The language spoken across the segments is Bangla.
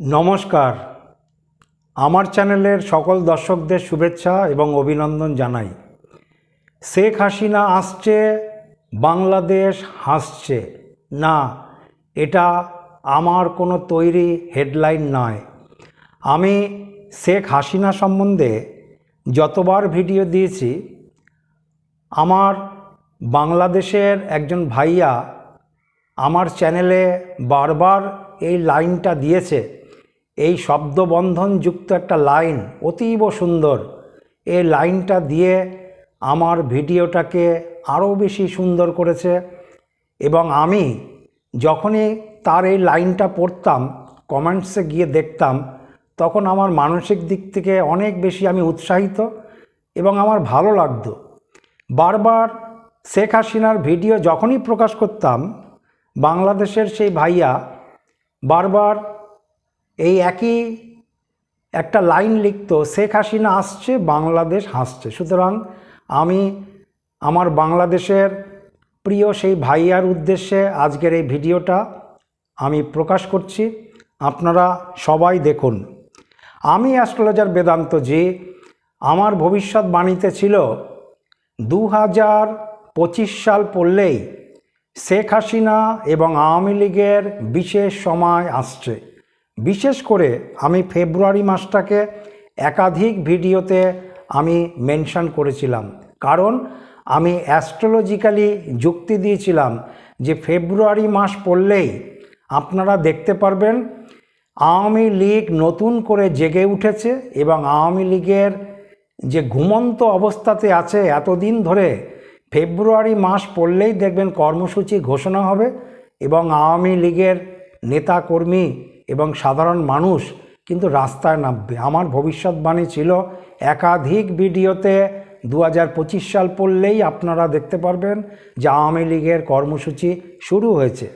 নমস্কার। আমার চ্যানেলের সকল দর্শকদের শুভেচ্ছা এবং অভিনন্দন জানাই। শেখ হাসিনা আসছে, বাংলাদেশ হাসছে। না, এটা আমার কোনো তৈরি হেডলাইন নয়। আমি শেখ হাসিনা সম্বন্ধে যতবার ভিডিও দিয়েছি, আমার বাংলাদেশের একজন ভাইয়া আমার চ্যানেলে বারবার এই লাইনটা দিয়েছে। এই শব্দবন্ধনযুক্ত একটা লাইন অতীব সুন্দর। এই লাইনটা দিয়ে আমার ভিডিওটাকে আরও বেশি সুন্দর করেছে এবং আমি যখনই তার এই লাইনটা পড়তাম, কমেন্টসে গিয়ে দেখতাম, তখন আমার মানসিক দিক থেকে অনেক বেশি আমি উৎসাহিত এবং আমার ভালো লাগতো। বারবার শেখ হাসিনার ভিডিও যখনই প্রকাশ করতাম, বাংলাদেশের সেই ভাইয়া বারবার এই একই একটা লাইন লিখত, শেখ হাসিনা আসছে, বাংলাদেশ হাসছে। সুতরাং আমি আমার বাংলাদেশের প্রিয় সেই ভাইয়ার উদ্দেশ্যে আজকের এই ভিডিওটা আমি প্রকাশ করছি। আপনারা সবাই দেখুন। আমি অ্যাস্ট্রোলজার বেদান্ত জি, আমার ভবিষ্যৎবাণীতে ছিল দু হাজার পঁচিশ সাল পড়লেই শেখ হাসিনা এবং আওয়ামী লীগের বিশেষ সময় আসছে। বিশেষ করে আমি ফেব্রুয়ারি মাসটাকে একাধিক ভিডিওতে আমি মেনশন করেছিলাম। কারণ আমি অ্যাস্ট্রোলজিক্যালি যুক্তি দিয়েছিলাম যে ফেব্রুয়ারি মাস পড়লেই আপনারা দেখতে পারবেন আওয়ামী লীগ নতুন করে জেগে উঠেছে এবং আওয়ামী লীগের যে ঘুমন্ত অবস্থাতে আছে এতদিন ধরে ফেব্রুয়ারি মাস পড়লেই দেখবেন কর্মসূচি ঘোষণা হবে এবং আওয়ামী লীগের নেতাকর্মী এবং সাধারণ মানুষ কিন্তু রাস্তায় নামবে। আমার ভবিষ্যৎবাণী ছিল একাধিক ভিডিওতে দু হাজার পঁচিশ সাল পড়লেই আপনারা দেখতে পারবেন যে আওয়ামী লীগের কর্মসূচি শুরু হয়েছে।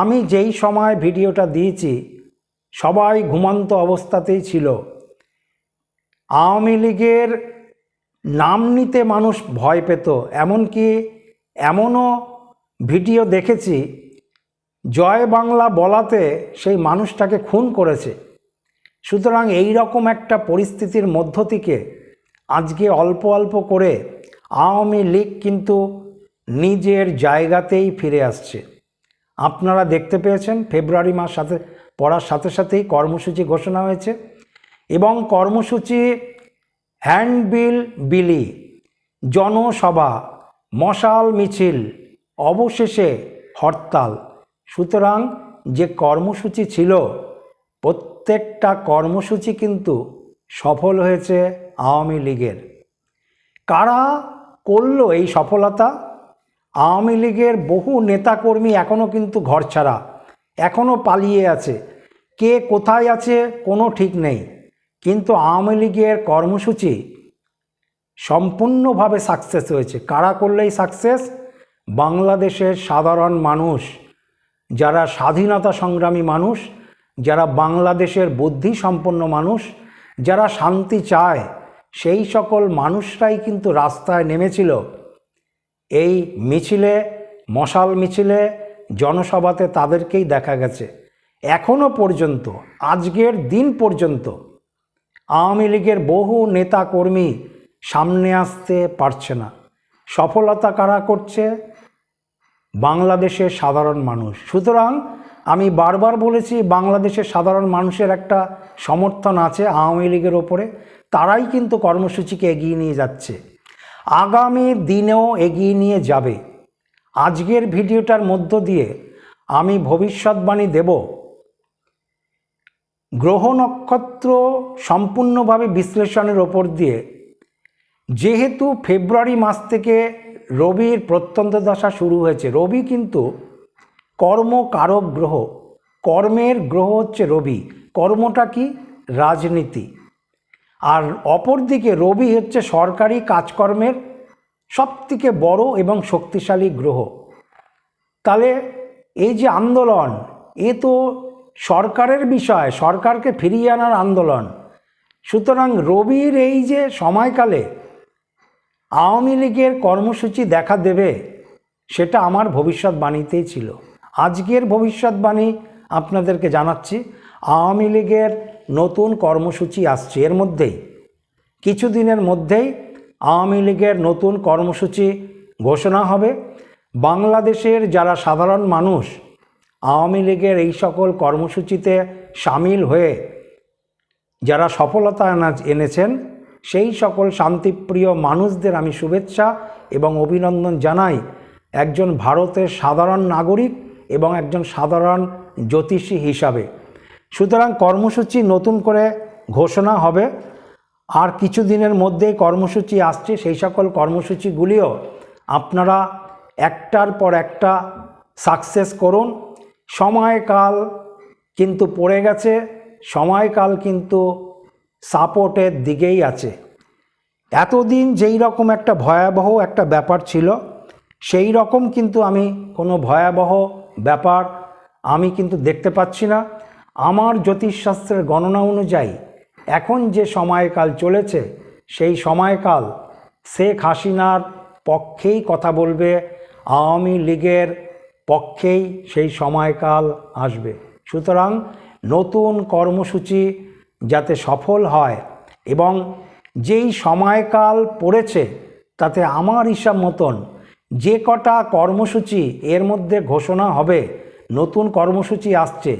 আমি যেই সময় ভিডিওটা দিয়েছি, সবাই ঘুমন্ত অবস্থাতেই ছিল। আওয়ামী লীগের নাম নিতে মানুষ ভয় পেত, এমনকি এমনও ভিডিও দেখেছি জয় বাংলা বলাতে সেই মানুষটাকে খুন করেছে। সুতরাং এই রকম একটা পরিস্থিতির মধ্য থেকে আজকে অল্প অল্প করে আওয়ামী লীগ কিন্তু নিজের জায়গাতেই ফিরে আসছে। আপনারা দেখতে পেয়েছেন, ফেব্রুয়ারি মাস সাথে পড়ার সাথে সাথেই কর্মসূচি ঘোষণা হয়েছে এবং কর্মসূচি হ্যান্ডবিল বিলি, জনসভা, মশাল মিছিল, অবশেষে হরতাল। সুতরাং যে কর্মসূচি ছিল, প্রত্যেকটা কর্মসূচি কিন্তু সফল হয়েছে আওয়ামী লীগের। কারা করল এই সফলতা? আওয়ামী লীগের বহু নেতাকর্মী এখনও কিন্তু ঘর ছাড়া এখনও পালিয়ে আছে। কে কোথায় আছে কোনো ঠিক নেই। কিন্তু আওয়ামী লীগের কর্মসূচি সম্পূর্ণভাবে সাকসেস হয়েছে। কারা করলেই সাকসেস? বাংলাদেশের সাধারণ মানুষ। যারা স্বাধীনতা সংগ্রামী মানুষ, যারা বাংলাদেশের বুদ্ধি সম্পন্ন মানুষ, যারা শান্তি চায়, সেই সকল মানুষরাই কিন্তু রাস্তায় নেমেছিল। এই মিছিলে, মশাল মিছিলে, জনসভাতে তাদেরকেই দেখা গেছে। এখনও পর্যন্ত, আজকের দিন পর্যন্ত, আওয়ামী লীগের বহু নেতা কর্মী সামনে আসতে পারছে না। সফলতা কারা করছে? বাংলাদেশের সাধারণ মানুষ। সুতরাং আমি বারবার বলেছি, বাংলাদেশের সাধারণ মানুষের একটা সমর্থন আছে আওয়ামী লীগের ওপরে। তারাই কিন্তু কর্মসূচিকে এগিয়ে নিয়ে যাচ্ছে। আগামী দিনেও এগিয়ে নিয়ে যাবে। আজকের ভিডিওটার মধ্য দিয়ে আমি ভবিষ্যৎবাণী দেব। গ্রহ নক্ষত্র সম্পূর্ণভাবে বিশ্লেষণের ওপর দিয়ে, যেহেতু ফেব্রুয়ারি মাস থেকে রবির প্রত্যন্ত দশা শুরু হয়েছে। রবি কিন্তু কর্মকারক গ্রহ। কর্মের গ্রহ হচ্ছে রবি। কর্মটা কি? রাজনীতি। আর অপরদিকে রবি হচ্ছে সরকারি কাজকর্মের সবথেকে বড় এবং শক্তিশালী গ্রহ। তাহলে এই যে আন্দোলন, এ তো সরকারের বিষয়, সরকারকে ফিরিয়ে আনার আন্দোলন। সুতরাং রবির এই যে সময়কালে আওয়ামী লীগের কর্মসূচি দেখা দেবে, সেটা আমার ভবিষ্যৎবাণীতেই ছিল। আজকের ভবিষ্যৎবাণী আপনাদেরকে জানাচ্ছি, আওয়ামী লীগের নতুন কর্মসূচি আসছে। এর মধ্যেই, কিছুদিনের মধ্যেই আওয়ামী লীগের নতুন কর্মসূচি ঘোষণা হবে। বাংলাদেশের যারা সাধারণ মানুষ আওয়ামী লীগের এই সকল কর্মসূচিতে সামিল হয়ে যারা সফলতা এনা- এনেছেন সেই সকল শান্তিপ্রিয় মানুষদের আমি শুভেচ্ছা এবং অভিনন্দন জানাই। একজন ভারতের সাধারণ নাগরিক এবং একজন সাধারণ জ্যোতিষী হিসাবে। সুতরাং কর্মসূচি নতুন করে ঘোষণা হবে। আর কিছু দিনের মধ্যেই কর্মসূচি আসছে। সেই সকল কর্মসূচিগুলিও আপনারা একটার পর একটা সাকসেস করুন। সময়কাল কিন্তু পড়ে গেছে। সময়কাল কিন্তু সাপোর্টের দিকেই আছে। এতদিন যেই রকম একটা ভয়াবহ একটা ব্যাপার ছিল, সেই রকম কিন্তু আমি কোনো ভয়াবহ ব্যাপার আমি কিন্তু দেখতে পাচ্ছি না। আমার জ্যোতিষশাস্ত্রের গণনা অনুযায়ী এখন যে সময়কাল চলেছে, সেই সময়কাল শেখ হাসিনার পক্ষেই কথা বলবে, আওয়ামী লীগের পক্ষেই সেই সময়কাল আসবে। সুতরাং নতুন কর্মসূচি যাতে সফল হয় এবং যেই সময়কাল পড়েছে তাতে আমার হিসাব মতন যে কটা কর্মসূচি এর মধ্যে ঘোষণা হবে, নতুন কর্মসূচি আসছে,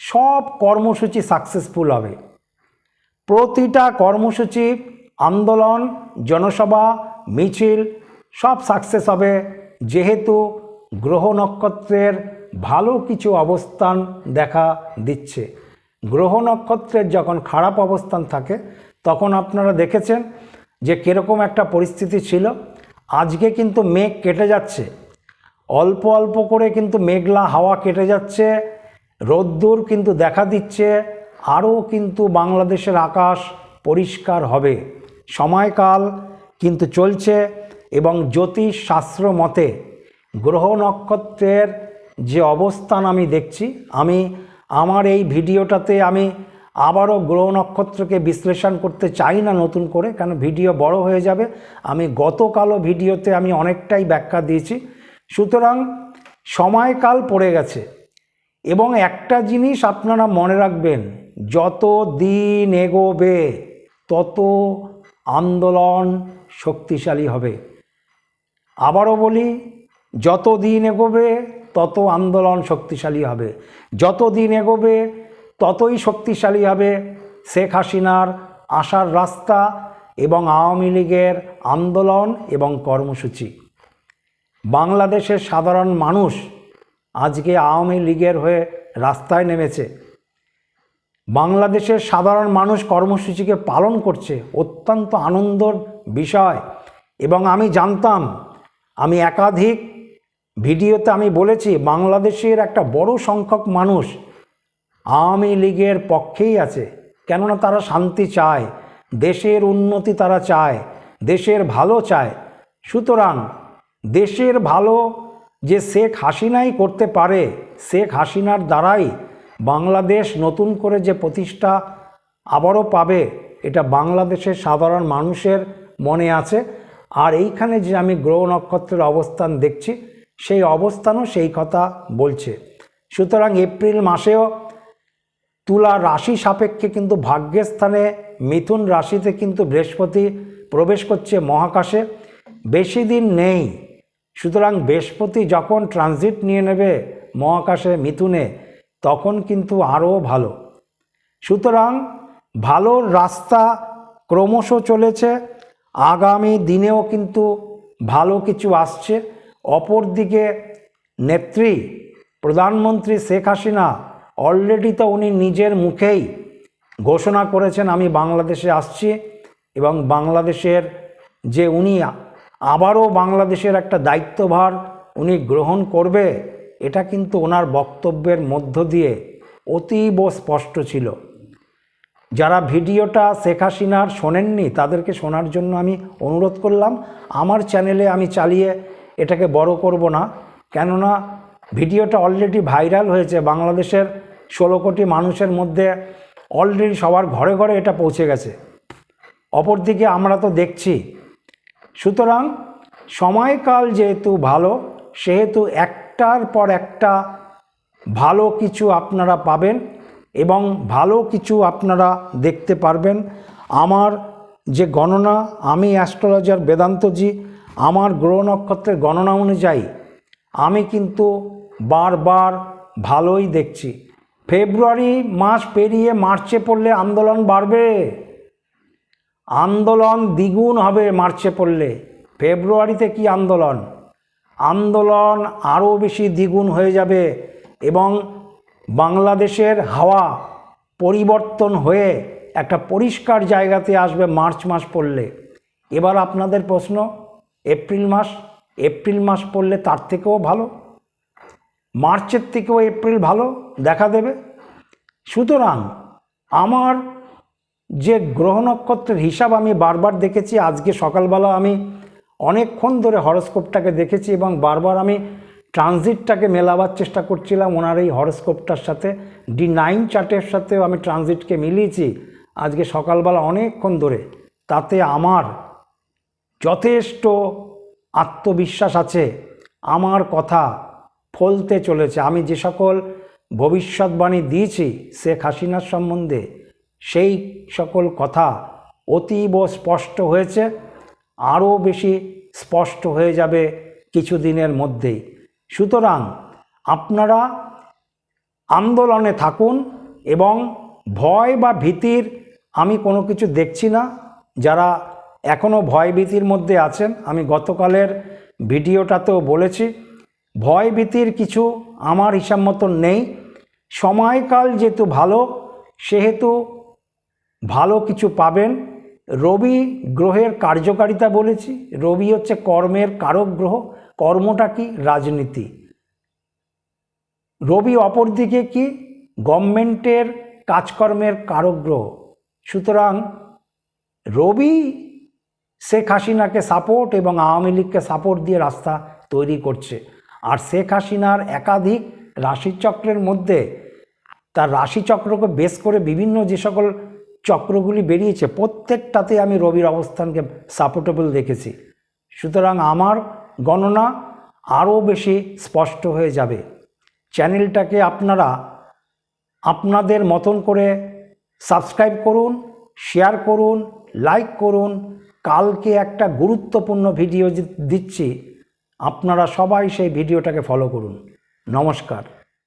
সব কর্মসূচি সাকসেসফুল হবে। প্রতিটা কর্মসূচি, আন্দোলন, জনসভা, মিছিল, সব সাকসেস হবে। যেহেতু গ্রহ নক্ষত্রের ভালো কিছু অবস্থান দেখা দিচ্ছে। গ্রহ নক্ষত্রের যখন খারাপ অবস্থান থাকে, তখন আপনারা দেখেছেন যে কীরকম একটা পরিস্থিতি ছিল। আজকে কিন্তু মেঘ কেটে যাচ্ছে। অল্প অল্প করে কিন্তু মেঘলা হাওয়া কেটে যাচ্ছে। রোদ্দুর কিন্তু দেখা দিচ্ছে। আরও কিন্তু বাংলাদেশের আকাশ পরিষ্কার হবে। সময়কাল কিন্তু চলছে এবং জ্যোতিষ শাস্ত্র মতে গ্রহ নক্ষত্রের যে অবস্থান আমি দেখছি, আমি আমার এই ভিডিওটাতে আমি আবারও গ্রহ নক্ষত্রকে বিশ্লেষণ করতে চাই না নতুন করে কারণ ভিডিও বড় হয়ে যাবে। আমি গতকালও ভিডিওতে আমি অনেকটাই ব্যাখ্যা দিয়েছি। সুতরাং সময়কাল পড়ে গেছে এবং একটা জিনিস আপনারা মনে রাখবেন, যত দিন এগোবে, তত আন্দোলন শক্তিশালী হবে। আবারও বলি, যত দিন এগোবে তত আন্দোলন শক্তিশালী হবে। যত দিন এগোবে, ততই শক্তিশালী হবে শেখ হাসিনার আসার রাস্তা এবং আওয়ামী লীগের আন্দোলন এবং কর্মসূচি। বাংলাদেশের সাধারণ মানুষ আজকে আওয়ামী লীগের হয়ে রাস্তায় নেমেছে। বাংলাদেশের সাধারণ মানুষ কর্মসূচিকে পালন করছে, অত্যন্ত আনন্দর বিষয়। এবং আমি জানতাম, আমি একাধিক ভিডিওতে আমি বলেছি, বাংলাদেশের একটা বড় সংখ্যক মানুষ আওয়ামী লীগের পক্ষেই আছে। কেননা তারা শান্তি চায়, দেশের উন্নতি তারা চায়, দেশের ভালো চায়। সুতরাং দেশের ভালো যে শেখ হাসিনাই করতে পারে, শেখ হাসিনার দ্বারাই বাংলাদেশ নতুন করে যে প্রতিষ্ঠা আবারও পাবে, এটা বাংলাদেশের সাধারণ মানুষের মনে আছে। আর এইখানে যে আমি গ্রহ নক্ষত্রের অবস্থান দেখছি সেই অবস্থানও সেই কথা বলছে। সুতরাং এপ্রিল মাসেও তুলা রাশি সাপেক্ষে কিন্তু ভাগ্যের স্থানে মিথুন রাশিতে কিন্তু বৃহস্পতি প্রবেশ করছে মহাকাশে। বেশি দিন নেই। সুতরাং বৃহস্পতি যখন ট্রানজিট নিয়ে নেবে মহাকাশে মিথুনে, তখন কিন্তু আরও ভালো। সুতরাং ভালো রাস্তা ক্রমশ চলেছে। আগামী দিনেও কিন্তু ভালো কিছু আসছে। অপরদিকে নেত্রী, প্রধানমন্ত্রী শেখ হাসিনা অলরেডি তো উনি নিজের মুখেই ঘোষণা করেছেন, আমি বাংলাদেশে আসছি এবং বাংলাদেশের যে উনি আবারও বাংলাদেশের একটা দায়িত্বভার উনি গ্রহণ করবে, এটা কিন্তু ওনার বক্তব্যের মধ্য দিয়ে অতীব স্পষ্ট ছিল। যারা ভিডিওটা শেখ হাসিনার শোনেননি, তাদেরকে শোনার জন্য আমি অনুরোধ করলাম, আমার চ্যানেলে আমি চালিয়ে এটাকে বড় করব না। কেননা ভিডিওটা অলরেডি ভাইরাল হয়েছে, বাংলাদেশের ষোলো কোটি মানুষের মধ্যে অলরেডি সবার ঘরে ঘরে এটা পৌঁছে গেছে। অপরদিকে আমরা তো দেখছি, সুতরাং সময়কাল যেহেতু ভালো, সেহেতু একটার পর একটা ভালো কিছু আপনারা পাবেন এবং ভালো কিছু আপনারা দেখতে পারবেন। আমার যে গণনা, আমি অ্যাস্ট্রোলজার বেদান্তজি আমার গ্রহ নক্ষত্রের গণনা অনুযায়ী, আমি কিন্তু বারবার ভালোই দেখছি। ফেব্রুয়ারি মাস পেরিয়ে মার্চে পড়লে আন্দোলন বাড়বে। আন্দোলন দ্বিগুণ হবে মার্চে পড়লে। ফেব্রুয়ারিতে কি আন্দোলন? আন্দোলন আরও বেশি দ্বিগুণ হয়ে যাবে এবং বাংলাদেশের হাওয়া পরিবর্তন হয়ে একটা পরিষ্কার জায়গাতে আসবে মার্চ মাস পড়লে। এবার আপনাদের প্রশ্ন এপ্রিল মাস এপ্রিল মাস পড়লে তার থেকেও ভালো। মার্চের থেকেও এপ্রিল ভালো দেখা দেবে। সুতরাং আমার যে গ্রহ নক্ষত্রের হিসাব আমি বারবার দেখেছি, আজকে সকালবেলা আমি অনেকক্ষণ ধরে হরস্কোপটাকে দেখেছি এবং বারবার আমি ট্রানজিটটাকে মেলাবার চেষ্টা করছিলাম ওনার এই হরস্কোপটার সাথে। ডি নাইন চার্টের সাথেও আমি ট্রানজিটকে মিলিয়েছি আজকে সকালবেলা অনেকক্ষণ ধরে। তাতে আমার যথেষ্ট আত্মবিশ্বাস আছে। আমার কথা ফলতে চলেছে। আমি যে সকল ভবিষ্যৎবাণী দিয়েছি শেখ হাসিনার সম্বন্ধে, সেই সকল কথা অতীব স্পষ্ট হয়েছে। আরও বেশি স্পষ্ট হয়ে যাবে কিছুদিনের মধ্যেই। সুতরাং আপনারা আন্দোলনে থাকুন এবং ভয় বা ভীতির আমি কোনো কিছু দেখছি না। যারা এখনও ভয় ভীতির মধ্যে আছেন। আমি গতকালের ভিডিওটাতেও বলেছি ভয় ভীতির কিছু আমার হিসাব মতন নেই। সময়কাল যেহেতু ভালো, সেহেতু ভালো কিছু পাবেন। রবি গ্রহের কার্যকারিতা বলেছি। রবি হচ্ছে কর্মের কারক গ্রহ। কর্মটা কি? রাজনীতি। রবি অপরদিকে কি? গভর্নমেন্টের কাজকর্মের কারক গ্রহ। সুতরাং রবি শেখ হাসিনাকে সাপোর্ট এবং আওয়ামী লীগকে সাপোর্ট দিয়ে রাস্তা তৈরি করছে। আর শেখ হাসিনার একাধিক রাশিচক্রের মধ্যে তার রাশিচক্রকে বেশ করে বিভিন্ন যে সকল চক্রগুলি বেরিয়েছে প্রত্যেকটাতে আমি রবির অবস্থানকে সাপোর্টেবল দেখেছি। সুতরাং আমার গণনা আরও বেশি স্পষ্ট হয়ে যাবে। চ্যানেলটাকে আপনারা আপনাদের মতন করে সাবস্ক্রাইব করুন শেয়ার করুন লাইক করুন কালকে একটা গুরুত্বপূর্ণ ভিডিও দিচ্ছি। আপনারা সবাই সেই ভিডিওটাকে ফলো করুন। নমস্কার।